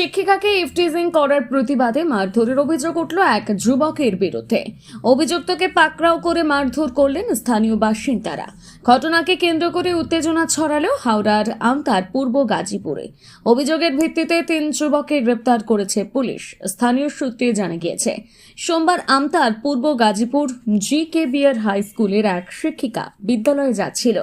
শিক্ষিকাকে eve teasing করার প্রতিবাদে মারধরের অভিযোগ উঠল এক যুবকের বিরুদ্ধে। অভিযুক্তকে পাকড়াও করে মারধর করলেন স্থানীয় বাসিন্দারা। ঘটনাকে কেন্দ্র করে উত্তেজনা ছড়ালো হাওড়ার আমতার পূর্ব গাজীপুরে। অভিযোগের ভিত্তিতে তিন যুবককে গ্রেপ্তার করেছে পুলিশ। স্থানীয় সূত্রে জানা গিয়েছে, সোমবার আমতার পূর্ব Gazipur G K BR high স্কুলের এক শিক্ষিকা বিদ্যালয়ে যাচ্ছিল।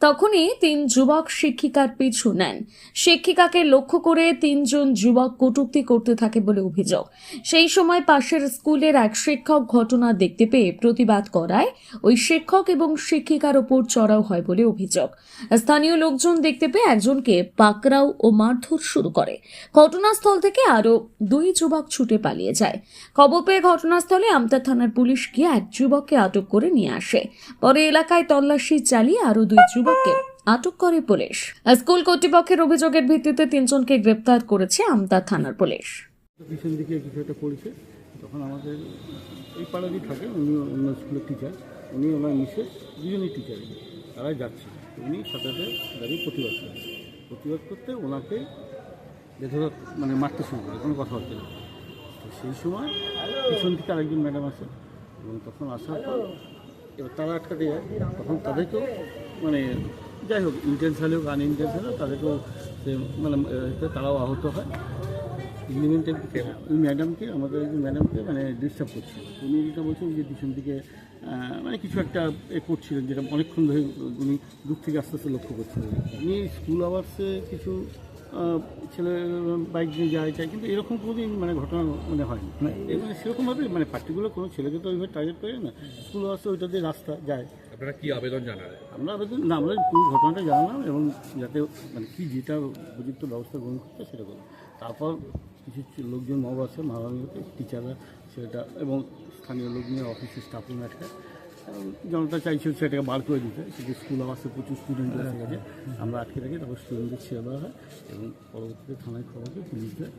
তখনই তিন যুবক শিক্ষিকার পিছু নেন। শিক্ষিকাকে লক্ষ্য করে তিনজন যুবক কটুক্তি করতে থাকে বলে অভিযোগ। সেই সময় পাশের স্কুলের এক শিক্ষক ঘটনা দেখতে পেয়ে প্রতিবাদ করায়। ওই শিক্ষক এবং শিক্ষিকার ওপর চড়াও হয় বলে অভিযোগ। স্থানীয় লোকজন দেখতে পেয়ে একজনকে পাকড়াও ও মারধর শুরু করে। ঘটনাস্থল থেকে আরও দুই যুবক ছুটে পালিয়ে যায়। খবর পেয়ে ঘটনাস্থলে আমতা থানার পুলিশ গিয়ে এক যুবককে আটক করে নিয়ে আসে। পরে এলাকায় তল্লাশি চালিয়ে আরও দুই যুবককে আটক করে পুলিশ। স্কুল কর্তৃপক্ষের অভিযোগের ভিত্তিতে তিনজনকে গ্রেপ্তার করেছে আমতা থানার পুলিশ। পিছন দিকে কিছু পড়েছে। তখন আমাদের এই পাড়ারই থাকে, উনি অন্য স্কুলের টিচার উনি ওনার মিসেস, দুজনই টিচার তারা যাচ্ছে। উনি সাথে দাঁড়িয়ে প্রতিবাদ করে প্রতিবাদ করতে ওনাকে বেধর মানে মারতে শুরু করে, কোনো কথা হচ্ছে না সেই সময় পিছন থেকে আরেকজন ম্যাডাম আসে এবং তখন আসার পর এবার তারা আটকাতে যায় তখন তাদেরকেও মানে যাই হোক ইন্টেনশাল হোক আনইন্টেনশাল হোক, তাদেরকেও সে মানে তারাও আহত হয়। ইলিমেন্টারি ওই ম্যাডামকে আমাদের একজন ম্যাডামকে মানে ডিস্টার্ব করছিল উনি যেটা বলছেন যে পিছন থেকে মানে কিছু একটা এ করছিলেন, যেটা অনেকক্ষণ ধরে উনি দূর থেকে আস্তে আস্তে লক্ষ্য করছিলেন। উনি স্কুল আওয়ার্সে কিছু ছেলে বাইক নিয়ে যায় যায় কিন্তু এরকম কোনোদিন মানে ঘটনা মানে হয়নি। এই মানে সেরকমভাবে মানে পার্টিকুলার কোনো ছেলেকে তো ওইভাবে টার্গেট করে না। স্কুল আওয়ার্সে ওইটা দিয়ে রাস্তা যায়। আপনারা কি আবেদন জানালেন? আমরা আবেদন না আমরা পুরো ঘটনাটা জানালাম এবং যাতে মানে কী যেটা উপযুক্ত ব্যবস্থা গ্রহণ করতে সেটা করলাম। তারপর কিছু লোকজন মব আছে মারামারিতে টিচাররা সেটা এবং স্থানীয় লোক নিয়ে অফিসের একটা এবং জনতা চাইছিল সেটাকে বার করে দিতে, সেটি স্কুল আবাসে প্রচুর স্টুডেন্ট গেছে আমরা আটকে রাখি তারপর স্টুডেন্টদের ছেড়ে দেওয়া হয় এবং পরবর্তীতে থানায় খবর পুলিশদের